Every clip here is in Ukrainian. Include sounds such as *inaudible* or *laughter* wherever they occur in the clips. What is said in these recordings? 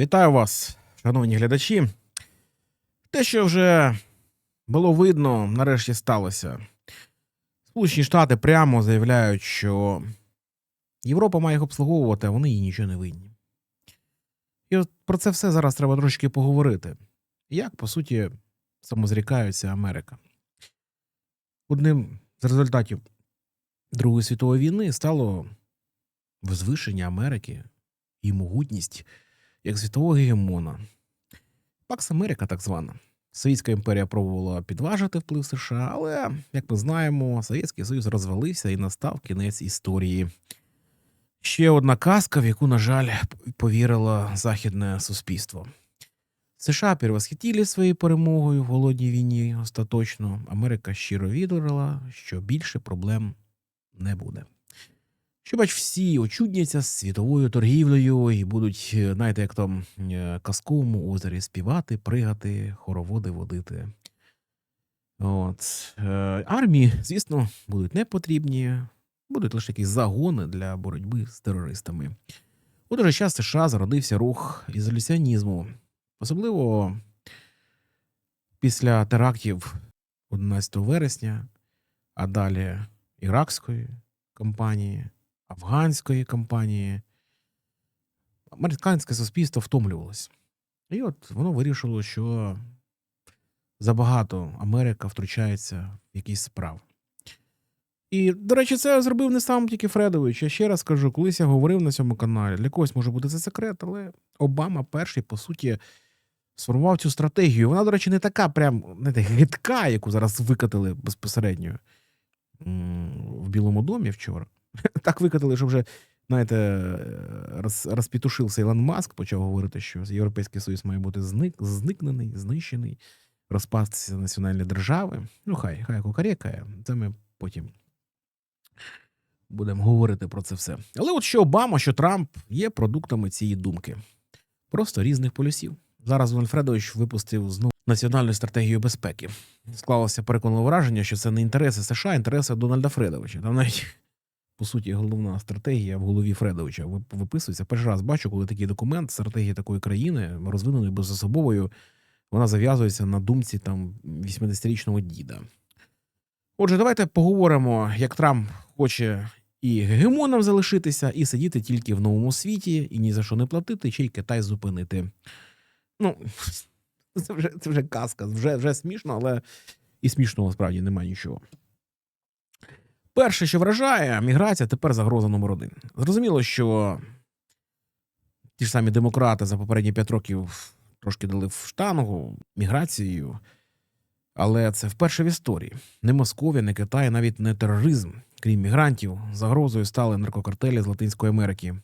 Вітаю вас, шановні глядачі. Те, що вже було видно, нарешті сталося. Сполучені Штати прямо заявляють, що Європа має їх обслуговувати, а вони їй нічого не винні. І от про це все зараз треба трошки поговорити. Як, по суті, самозрікається Америка. Одним з результатів Другої світової війни стало возвишення Америки і могутність як світового гегемона. Пакс Америка, так звана. Совєтська імперія пробувала підважити вплив США, але, як ми знаємо, Совєтський Союз розвалився і настав кінець історії. Ще одна казка, в яку, на жаль, повірило західне суспільство. США перевосхитили своєю перемогою в голодній війні остаточно. Америка щиро вірила, що більше проблем не буде. Що бач, всі очудняться з світовою торгівлею і будуть, е, знаєте, як там е, казковому озері співати, пригати, хороводи водити. От. Е, Армії, звісно, будуть не потрібні, будуть лише якісь загони для боротьби з терористами. У той же час США зародився рух ізоляціонізму, особливо після терактів 11 вересня, а далі іракської кампанії афганської кампанії. Американське суспільство втомлювалось. І от воно вирішило, що забагато Америка втручається в якісь справи. І, до речі, це зробив не сам тільки Фредович. Я ще раз кажу, колись я говорив на цьому каналі. Для когось може бути це секрет, але Обама перший, по суті, сформував цю стратегію. Вона, до речі, не така прям так, гидка, яку зараз викатили безпосередньо в Білому домі вчора. *laughs* Так викатили, що вже, знаєте, роз, розпітушився Ілон Маск, почав говорити, що Європейський Союз має бути зник, зникнений, знищений, розпастися національні держави. Ну, хай, хай кукарекає. Це ми потім будемо говорити про це все. Але от що Обама, що Трамп є продуктами цієї думки. Просто різних полюсів. Зараз Дональд Фредович випустив знову національну стратегію безпеки. Склалося переконливе враження, що це не інтереси США, а інтереси Дональда Фредовича. Там навіть по суті, головна стратегія в голові Фредовича вип- виписується. Перший раз бачу, коли такий документ, стратегія такої країни, розвиненої безособовою, вона зав'язується на думці там 80-річного діда. Отже, давайте поговоримо, як Трамп хоче і гегемоном залишитися, і сидіти тільки в новому світі, і ні за що не платити, чи й Китай зупинити. Ну, *laughs* це вже, це вже казка, вже, вже смішно, але і смішного насправді немає нічого. Перше, що вражає, міграція тепер загроза номер один. Зрозуміло, що ті ж самі демократи за попередні п'ять років трошки дали в штангу міграцією, але це вперше в історії. Не Московія, не Китай, навіть не тероризм. Крім мігрантів, загрозою стали наркокартелі з Латинської Америки.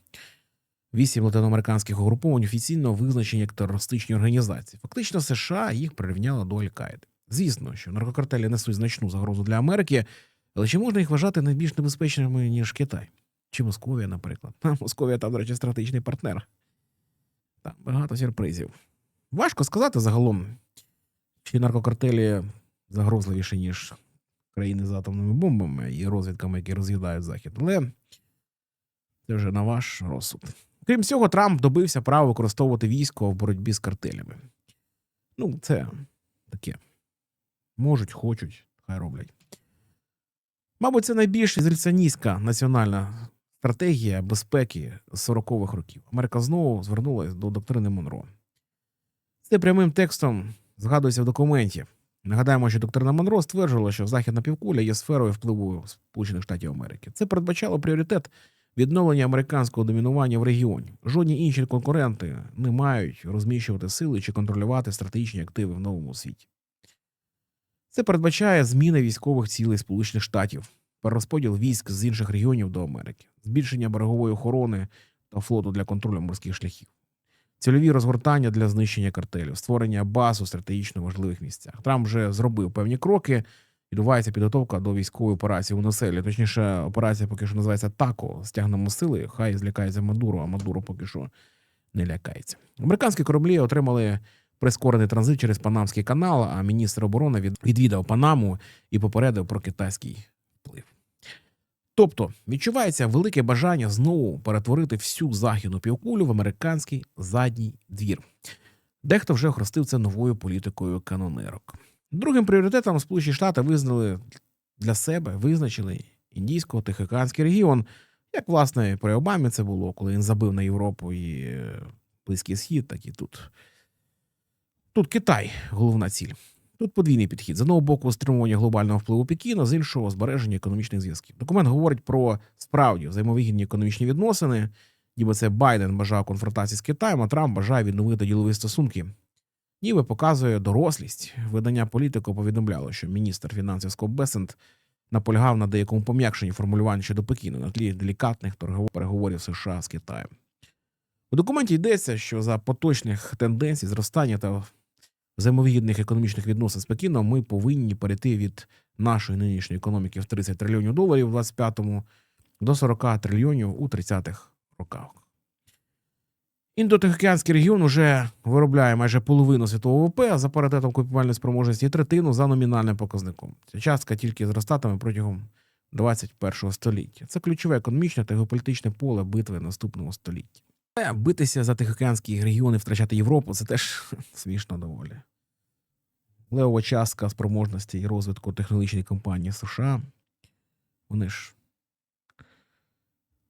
Вісім латиноамериканських угруповань офіційно визначені як терористичні організації. Фактично, США їх прирівняла до Аль-Каїди. Звісно, що наркокартелі несуть значну загрозу для Америки, але чи можна їх вважати найбільш небезпечними, ніж Китай? Чи Московія, наприклад? А, *laughs* Московія там, до речі, стратегічний партнер. Там багато сюрпризів. Важко сказати загалом, чи наркокартелі загрозливіші, ніж країни з атомними бомбами і розвідками, які роз'їдають захід. Але це вже на ваш розсуд. Крім цього, Трамп добився права використовувати військо в боротьбі з картелями. Ну, це таке. Можуть, хочуть, хай роблять. Мабуть, це найбільш ізоляціоністська національна стратегія безпеки з 40-х років. Америка знову звернулася до доктрини Монро. Це прямим текстом згадується в документі. Нагадаємо, що доктрина Монро стверджувала, що західна півкуля є сферою впливу Сполучених Штатів Америки. Це передбачало пріоритет відновлення американського домінування в регіоні. Жодні інші конкуренти не мають розміщувати сили чи контролювати стратегічні активи в новому світі. Це передбачає зміни військових цілей Сполучених Штатів, перерозподіл військ з інших регіонів до Америки, збільшення берегової охорони та флоту для контролю морських шляхів, цільові розгортання для знищення картелів, створення баз у стратегічно важливих місцях. Трамп вже зробив певні кроки. Відбувається підготовка до військової операції у населі. Точніше, операція поки що називається ТАКО. Стягнемо сили. Хай злякається Мадуро, а Мадуро поки що не лякається. Американські кораблі отримали прискорений транзит через Панамський канал, а міністр оборони відвідав Панаму і попередив про китайський вплив. Тобто відчувається велике бажання знову перетворити всю західну півкулю в американський задній двір. Дехто вже охрестив це новою політикою канонерок. Другим пріоритетом Сполучені Штати визнали для себе, визначили індійсько-тихоокеанський регіон, як власне при Обамі це було, коли він забив на Європу і е, Близький Схід, так і тут. Тут Китай головна ціль. Тут подвійний підхід. З одного боку, стримування глобального впливу Пекіна, з іншого збереження економічних зв'язків. Документ говорить про справді взаємовигідні економічні відносини, ніби це Байден бажав конфронтації з Китаєм, а Трамп бажає відновити ділові стосунки. Ніби показує дорослість. Видання політико повідомляло, що міністр фінансів Скотт Бесент наполягав на деякому пом'якшенні формулювань щодо Пекіну на тлі делікатних торгових переговорів США з Китаєм. У документі йдеться, що за поточних тенденцій зростання та взаємовигідних економічних відносин з Пекіном ми повинні перейти від нашої нинішньої економіки в 30 трильйонів доларів в 25-му до 40 трильйонів у 30-х роках. Індотихоокеанський регіон уже виробляє майже половину світового ВВП, за паритетом купівельної спроможності і третину за номінальним показником. Ця частка тільки зростатиме протягом 21 століття. Це ключове економічне та геополітичне поле битви наступного століття. Але битися за Тихоокеанський регіон і втрачати Європу це теж *laughs* смішно доволі. Левова частка спроможності і розвитку технологічної компанії США. Вони ж.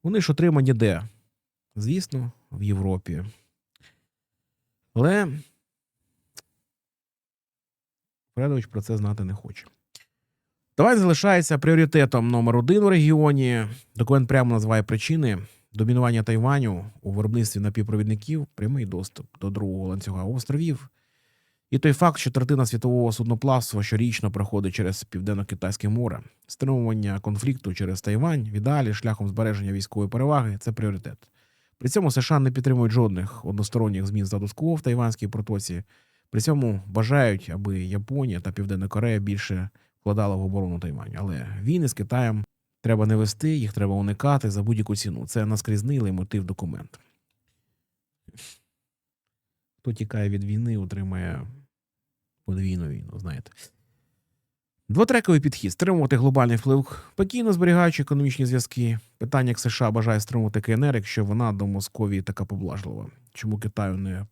Вони ж отримані де? Звісно, в Європі. Але Фредович про це знати не хоче. Давай залишається пріоритетом номер один у регіоні. Документ прямо називає причини домінування Тайваню у виробництві напівпровідників, прямий доступ до другого ланцюга островів. І той факт, що третина світового судноплавства щорічно проходить через Південно-Китайське море, стримування конфлікту через Тайвань, в ідеалі шляхом збереження військової переваги це пріоритет. При цьому США не підтримують жодних односторонніх змін статус-кво в Тайванській протоці. При цьому бажають, аби Японія та Південна Корея більше вкладали в оборону Тайваню. Але війни з Китаєм треба не вести, їх треба уникати за будь-яку ціну. Це наскрізнилий мотив документу. Хто тікає від війни, отримає подвійну війну, знаєте. Двотрековий підхід стримувати глобальний вплив Пекіну, зберігаючи економічні зв'язки. Питання, як США бажає стримувати КНР, якщо вона до Московії така поблажлива. Чому Китаю не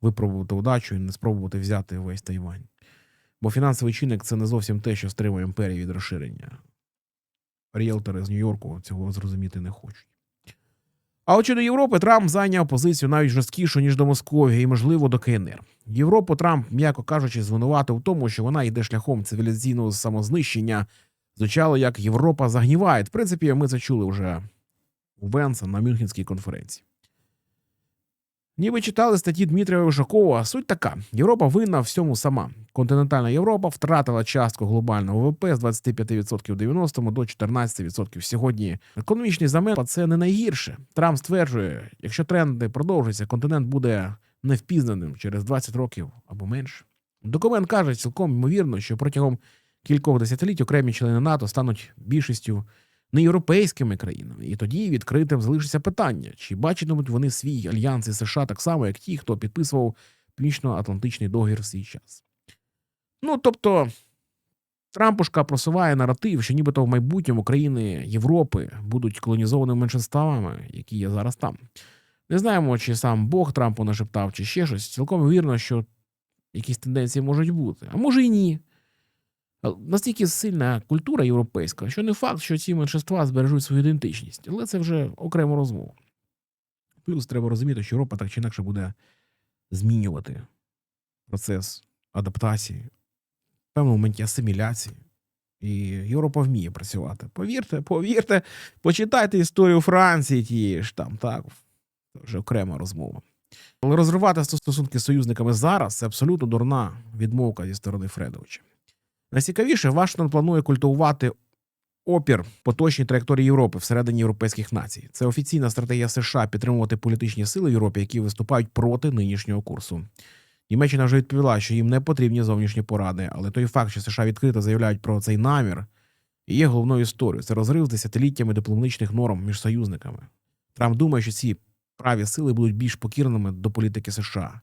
випробувати удачу і не спробувати взяти весь Тайвань? Бо фінансовий чинник це не зовсім те, що стримує імперію від розширення. Ріелтори з Нью-Йорку цього зрозуміти не хочуть. А от щодо Європи, Трамп зайняв позицію навіть жорсткішу, ніж до Московії, і, можливо, до КНР. Європу Трамп, м'яко кажучи, звинуватив в тому, що вона йде шляхом цивілізаційного самознищення. Звучало, як Європа загніває. В принципі, ми це чули вже у Венса на Мюнхенській конференції. Ніби читали статті Дмитрія Ушакова. Суть така: Європа винна всьому сама. Континентальна Європа втратила частку глобального ВВП з 25% в 90-му до 14% сьогодні. Економічний замет це не найгірше. Трамп стверджує, якщо тренди продовжаться, континент буде невпізнаним через 20 років або менше. Документ каже цілком ймовірно, що протягом кількох десятиліть окремі члени НАТО стануть більшістю неєвропейськими країнами, і тоді відкритим залишиться питання, чи бачитимуть вони свій альянс із США так само, як ті, хто підписував Північно-Атлантичний договір в свій час. Ну тобто. Трампушка просуває наратив, що нібито в майбутньому країни Європи будуть колонізованими меншинствами, які є зараз там. Не знаємо, чи сам Бог Трампу нашептав, чи ще щось. Цілком вірно, що якісь тенденції можуть бути, а може і ні. Настільки сильна культура європейська, що не факт, що ці меншинства збережуть свою ідентичність, але це вже окрема розмова. Плюс треба розуміти, що Європа так чи інакше буде змінювати процес адаптації, в певному моменті асиміляції. І Європа вміє працювати. Повірте, повірте, почитайте історію Франції тієї ж там, так, це вже окрема розмова. Але розривати стосунки з союзниками зараз це абсолютно дурна відмовка зі сторони Фредовича. Найцікавіше, Вашингтон планує культивувати опір поточній траєкторії Європи всередині європейських націй. Це офіційна стратегія США підтримувати політичні сили в Європі, які виступають проти нинішнього курсу. Німеччина вже відповіла, що їм не потрібні зовнішні поради, але той факт, що США відкрито заявляють про цей намір, є головною історією. Це розрив з десятиліттями дипломатичних норм між союзниками. Трамп думає, що ці праві сили будуть більш покірними до політики США.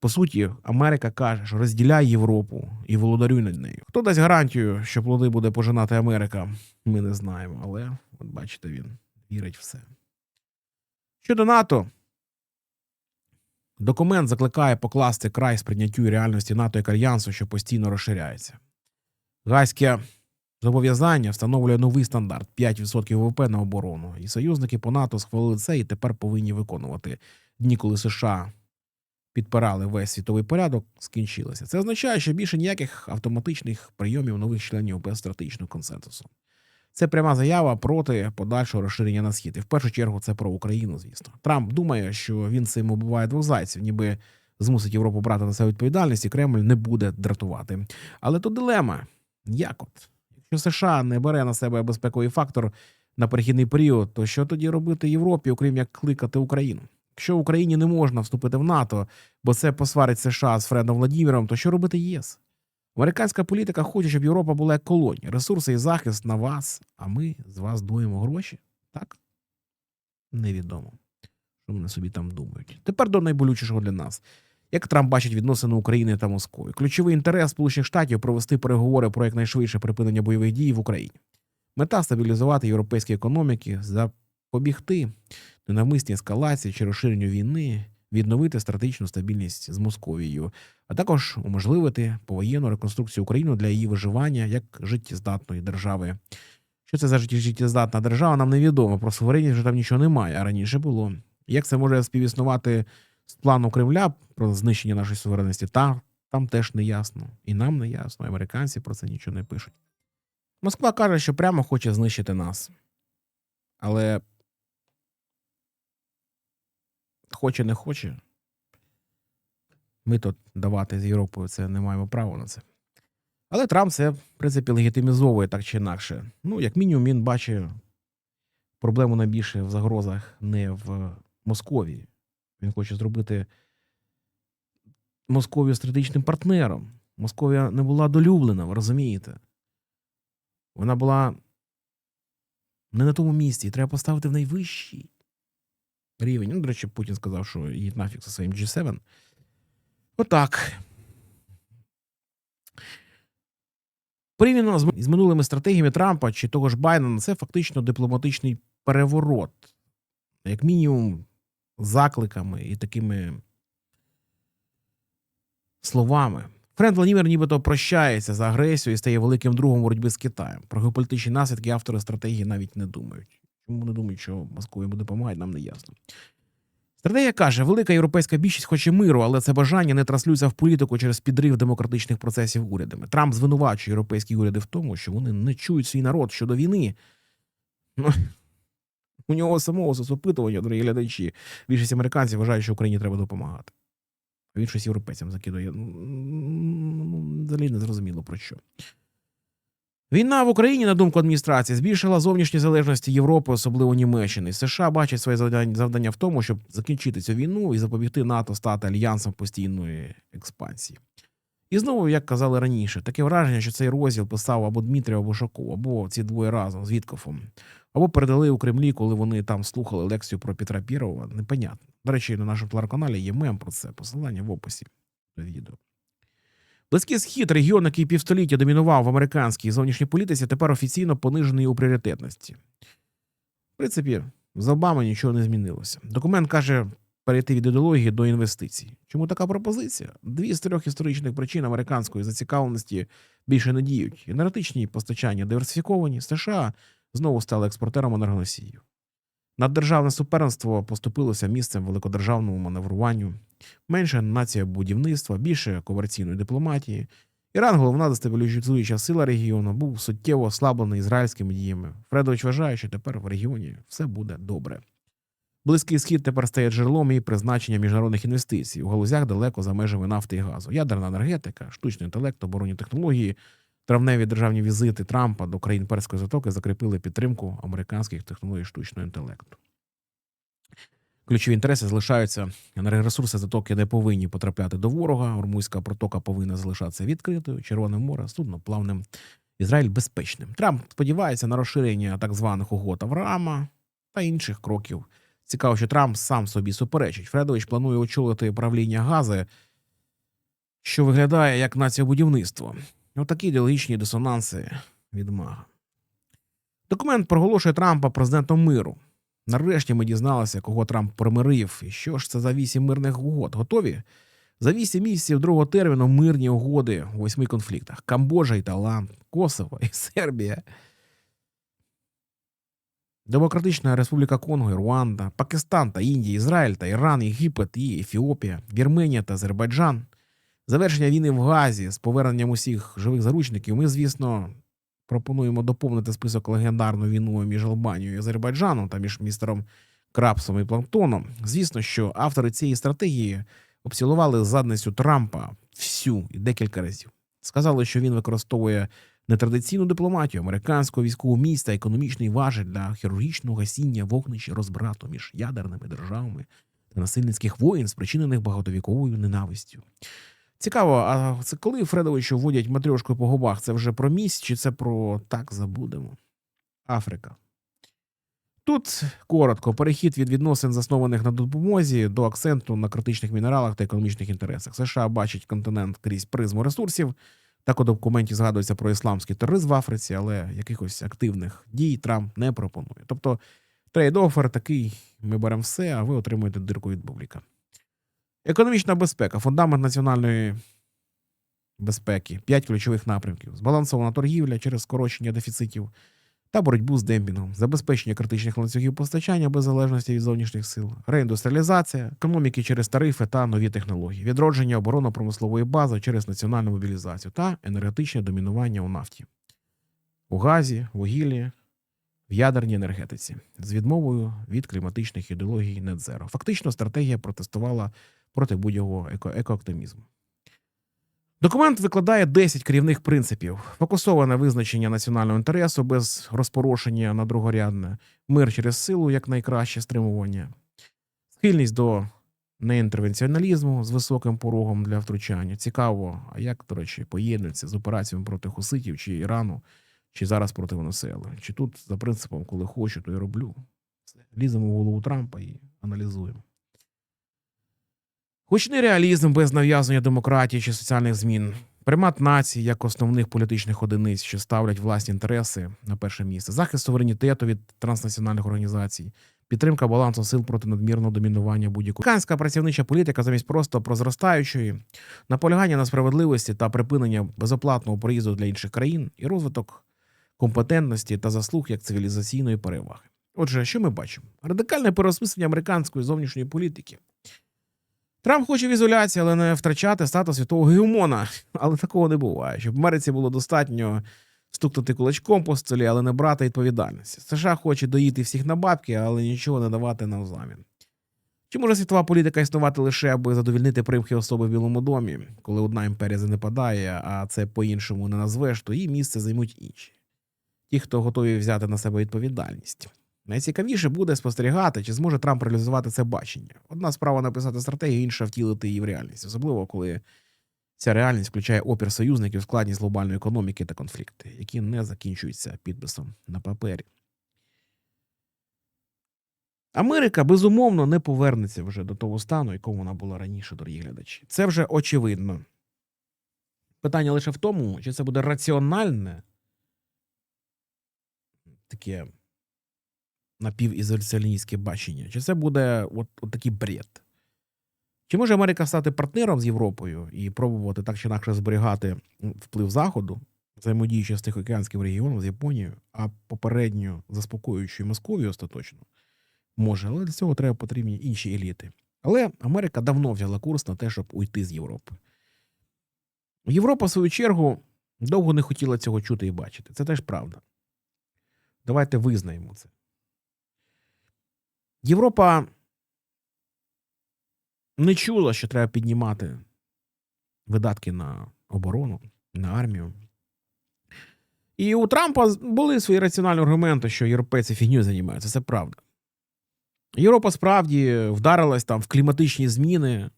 По суті, Америка каже, що розділяй Європу і володарюй над нею. Хто дасть гарантію, що плоди буде пожинати Америка, ми не знаємо. Але, от бачите, він вірить в все. Щодо НАТО, документ закликає покласти край сприйняттю реальності НАТО як альянсу, що постійно розширяється. Гайське зобов'язання встановлює новий стандарт 5% ВВП на оборону. І союзники по НАТО схвалили це і тепер повинні виконувати. Дні, коли США підпирали весь світовий порядок, скінчилися. Це означає, що більше ніяких автоматичних прийомів нових членів без стратегічного консенсусу. Це пряма заява проти подальшого розширення на схід. І в першу чергу це про Україну, звісно. Трамп думає, що він цим убиває двох зайців, ніби змусить Європу брати на себе відповідальність, і Кремль не буде дратувати. Але тут дилема: як от? Якщо США не бере на себе безпековий фактор на перехідний період, то що тоді робити Європі, окрім як кликати Україну? Якщо Україні не можна вступити в НАТО, бо це посварить США з Фредом Владіміром, то що робити ЄС? Американська політика хоче, щоб Європа була як колонія, ресурси і захист на вас, а ми з вас дуємо гроші? Так? Невідомо. Що вони собі там думають. Тепер до найболючішого для нас. Як Трамп бачить відносини України та Москви? Ключовий інтерес Сполучених Штатів провести переговори про якнайшвидше припинення бойових дій в Україні. Мета стабілізувати європейські економіки, запобігти ненавмисній ескалації чи розширенню війни, відновити стратегічну стабільність з Московією, а також уможливити повоєнну реконструкцію України для її виживання як життєздатної держави. Що це за життєздатна держава, нам невідомо. Про суверенність вже там нічого немає, а раніше було. Як це може співіснувати з плану Кремля про знищення нашої суверенності? Та там теж не ясно. І нам не ясно. Американці про це нічого не пишуть. Москва каже, що прямо хоче знищити нас. Але хоче, не хоче. Ми тут давати з Європою це не маємо права на це. Але Трамп це, в принципі, легітимізовує так чи інакше. Ну, як мінімум, він бачить проблему найбільше в загрозах не в Московії. Він хоче зробити Московію стратегічним партнером. Московія не була долюблена, ви розумієте? Вона була не на тому місці, і треба поставити в найвищий рівень. Ну, до речі, Путін сказав, що їдь нафіг зі своїм G7. Отак. Порівняно з минулими стратегіями Трампа чи того ж Байдена, це фактично дипломатичний переворот, як мінімум, закликами і такими словами. Френд Владимир нібито прощається за агресію і стає великим другом боротьби з Китаєм. Про геополітичні наслідки автори стратегії навіть не думають. Чому вони думають, що Москві буде допомагати, нам не ясно. Стратегія каже, велика європейська більшість хоче миру, але це бажання не транслюється в політику через підрив демократичних процесів урядами. Трамп звинувачує європейські уряди в тому, що вони не чують свій народ щодо війни. Ну, у нього самого соцопитування, дорогі глядачі. Більшість американців вважають, що Україні треба допомагати. А він щось європейцям закидує. Ну, Взагалі не зрозуміло про що. Війна в Україні, на думку адміністрації, збільшила зовнішні залежності Європи, особливо Німеччини. США бачать своє завдання в тому, щоб закінчити цю війну і запобігти НАТО стати альянсом постійної експансії. І знову, як казали раніше, таке враження, що цей розділ писав або Дмитрій, або Шаков, або ці двоє разом з Віткофом, або передали у Кремлі, коли вони там слухали лекцію про Петра Пірова. Непонятно. До речі, на нашому телеграм-каналі є мем про це, посилання в описі до відео. Близький схід, регіон, який півстоліття домінував в американській зовнішній політиці, тепер офіційно понижений у пріоритетності. В принципі, з Обами нічого не змінилося. Документ каже перейти від ідеології до інвестицій. Чому така пропозиція? Дві з трьох історичних причин американської зацікавленості більше не діють. Енергетичні постачання диверсифіковані, США знову стали експортером енергоносіїв. Наддержавне суперництво поступилося місцем великодержавному маневруванню, менше нація будівництва, більше комерційної дипломатії. Іран, головна дестабілізуюча сила регіону, був суттєво ослаблений ізраїльськими діями. Фредович вважає, що тепер в регіоні все буде добре. Близький схід тепер стає джерелом і призначення міжнародних інвестицій у галузях далеко за межами нафти і газу. Ядерна енергетика, штучний інтелект, оборонні технології, травневі державні візити Трампа до країн Перської затоки закріпили підтримку американських технологій штучного інтелекту. Ключові інтереси залишаються енергоресурси затоки не повинні потрапляти до ворога. Ормузька протока повинна залишатися відкритою. Червоне море судноплавним. Ізраїль безпечним. Трамп сподівається на розширення так званих угод Авраама та інших кроків. Цікаво, що Трамп сам собі суперечить. Фредович планує очолити правління Гази що виглядає як націобудівництво. Отакі ідеологічні дисонанси від мага. Документ проголошує Трампа президентом миру. Нарешті ми дізналися, кого Трамп примирив, і що ж це за вісім мирних угод. Готові? За вісім місяців другого терміну мирні угоди у восьми конфліктах: Камбоджа і Таїланд, Косово і *laughs* Сербія. Демократична Республіка Конго і Руанда, Пакистан та Індія, Ізраїль та Іран, Єгипет і Ефіопія, Вірменія та Азербайджан. Завершення війни в Газі з поверненням усіх живих заручників. Ми, звісно, пропонуємо доповнити список легендарною війною між Албанією і Азербайджаном та між містером Крапсом і Планктоном. Звісно, що автори цієї стратегії обцілували задницю Трампа всю і декілька разів. Сказали, що він використовує нетрадиційну дипломатію, американську військову місць та економічний важель для хірургічного гасіння вогнищ розбрату між ядерними державами та насильницьких воїн, спричинених багатовіковою ненавистю. Цікаво, а це коли Фредовичу вводять матрьошкою по губах? Це вже про місць чи це про так забудемо? Африка. Тут коротко перехід від відносин, заснованих на допомозі, до акценту на критичних мінералах та економічних інтересах. США бачить континент крізь призму ресурсів. Так у документі згадується про ісламський тероризм в Африці, але якихось активних дій Трамп не пропонує. Тобто трейд-офер такий: ми беремо все, а ви отримуєте дирку від бубліка. Економічна безпека, фундамент національної безпеки, п'ять ключових напрямків: збалансована торгівля через скорочення дефіцитів та боротьбу з демпінгом, забезпечення критичних ланцюгів постачання без залежності від зовнішніх сил, реіндустріалізація, економіки через тарифи та нові технології, відродження оборонно-промислової бази через національну мобілізацію та енергетичне домінування у нафті, у газі, вугіллі, в ядерній енергетиці. З відмовою від кліматичних ідеологій Net Фактично, стратегія протестувала проти будь-якого еко- екооптимізму. Документ викладає 10 керівних принципів: фокусоване визначення національного інтересу без розпорошення на другорядне, мир через силу як найкраще стримування, схильність до неінтервенціоналізму з високим порогом для втручання. Цікаво, а як, до речі, поєднується з операціями проти хуситів чи Ірану, чи зараз проти Венесуели? Чи тут за принципом, коли хочу, то і роблю. Ліземо в голову Трампа і аналізуємо. Гучний реалізм без нав'язання демократії чи соціальних змін, примат націй як основних політичних одиниць, що ставлять власні інтереси на перше місце, захист суверенітету від транснаціональних організацій, підтримка балансу сил проти надмірного домінування будь-якої Американська працівнича політика замість просто прозростаючої, наполягання на справедливості та припинення безоплатного проїзду для інших країн і розвиток компетентності та заслуг як цивілізаційної переваги. Отже, що ми бачимо? Радикальне переосмислення американської зовнішньої політики. Трамп хоче в ізоляції, але не втрачати статус світового геомона. *laughs* Але такого не буває. Щоб в Америці було достатньо стукнути кулачком по столі, але не брати відповідальності. США хоче доїти всіх на бабки, але нічого не давати навзамін. Чи може світова політика існувати лише, аби задовільнити примхи особи в Білому домі, коли одна імперія занепадає, а це по-іншому не назвеш, то її місце займуть інші. Ті, хто готові взяти на себе відповідальність. Найцікавіше буде спостерігати, чи зможе Трамп реалізувати це бачення. Одна справа написати стратегію, інша втілити її в реальність, особливо коли ця реальність включає опір союзників, складність глобальної економіки та конфлікти, які не закінчуються підписом на папері. Америка безумовно не повернеться вже до того стану, якому вона була раніше, дорогі глядачі. Це вже очевидно. Питання лише в тому, чи це буде раціональне таке напівізоляціоністське бачення, чи це буде от, от такий бред? Чи може Америка стати партнером з Європою і пробувати так чи інакше зберігати вплив Заходу, взаємодіючи з Тихоокеанським регіоном з Японією, а попередньо заспокоюючи Московію остаточно? Може, але для цього треба потрібні інші еліти. Але Америка давно взяла курс на те, щоб уйти з Європи. Європа, в свою чергу, довго не хотіла цього чути і бачити. Це теж правда. Давайте визнаємо це. Європа не чула, що треба піднімати видатки на оборону, на армію. І у Трампа були свої раціональні аргументи, що європейці фігню займаються. Це правда. Європа справді вдарилась там в кліматичні зміни,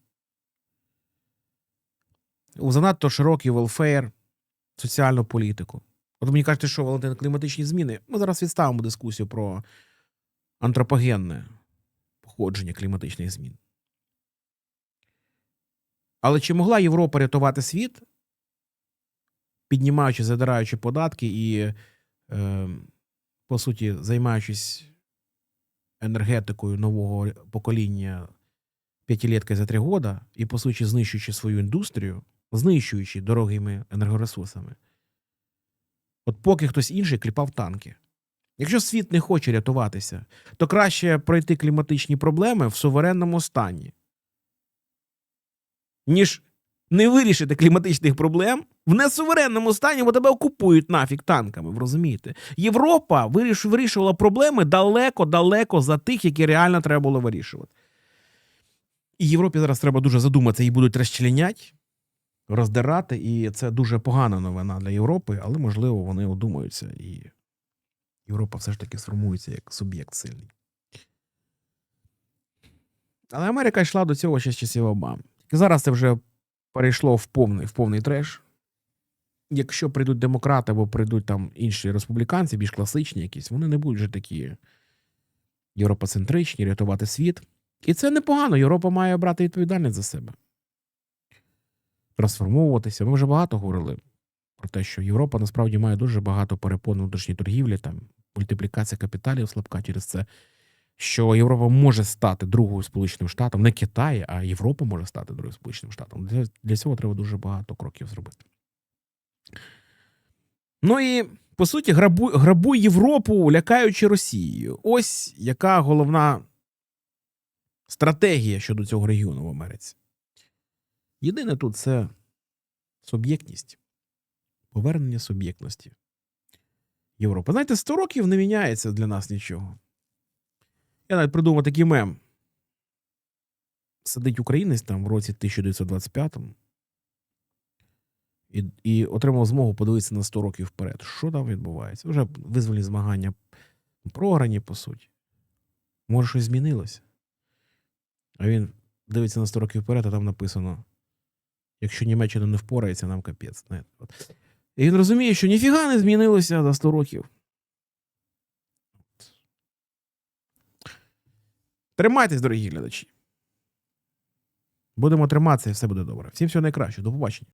у занадто широкий велфейр, соціальну політику. От мені кажете, що Валентин, кліматичні зміни. Ми зараз відставимо дискусію про антропогенне походження кліматичних змін. Але чи могла Європа рятувати світ, піднімаючи, задираючи податки і, е, по суті, займаючись енергетикою нового покоління п'ятилетки за три года, і, по суті, знищуючи свою індустрію, знищуючи дорогими енергоресурсами? От поки хтось інший кліпав танки. Якщо світ не хоче рятуватися, то краще пройти кліматичні проблеми в суверенному стані, ніж не вирішити кліматичних проблем в несуверенному стані, бо тебе окупують нафіг танками. Ви розумієте? Європа виріш- вирішувала проблеми далеко-далеко за тих, які реально треба було вирішувати. І Європі зараз треба дуже задуматися, її будуть розчленять, роздирати, і це дуже погана новина для Європи, але можливо вони одумаються, і Європа все ж таки сформується як суб'єкт сильний. Але Америка йшла до цього ще з часів Обами. Зараз це вже перейшло в повний, в повний треш. Якщо прийдуть демократи або прийдуть там інші республіканці, більш класичні якісь, вони не будуть вже такі європоцентричні, рятувати світ. І це непогано. Європа має брати відповідальність за себе. Трансформовуватися. Ми вже багато говорили про те, що Європа насправді має дуже багато перепон внутрішній торгівлі, там мультиплікація капіталів слабка через це. Що Європа може стати другою Сполученим Штатом, не Китай, а Європа може стати другою Сполученим Штатом. Для, для цього треба дуже багато кроків зробити. Ну і по суті, грабуй, грабуй Європу, лякаючи Росією. Ось яка головна стратегія щодо цього регіону в Америці. Єдине тут це суб'єктність, повернення суб'єктності Європи. Знаєте, 100 років не міняється для нас нічого. Я навіть придумав такий мем. Сидить українець там в році 1925 і, і отримав змогу подивитися на 100 років вперед. Що там відбувається? Вже визвольні змагання програні, по суті. Може, щось змінилося. А він дивиться на 100 років вперед, а там написано: якщо Німеччина не впорається, нам капець. Знаєте, от. І він розуміє, що ніфіга не змінилося за 100 років. Тримайтесь, дорогі глядачі. Будемо триматися, і все буде добре. Всім всього найкращого. До побачення.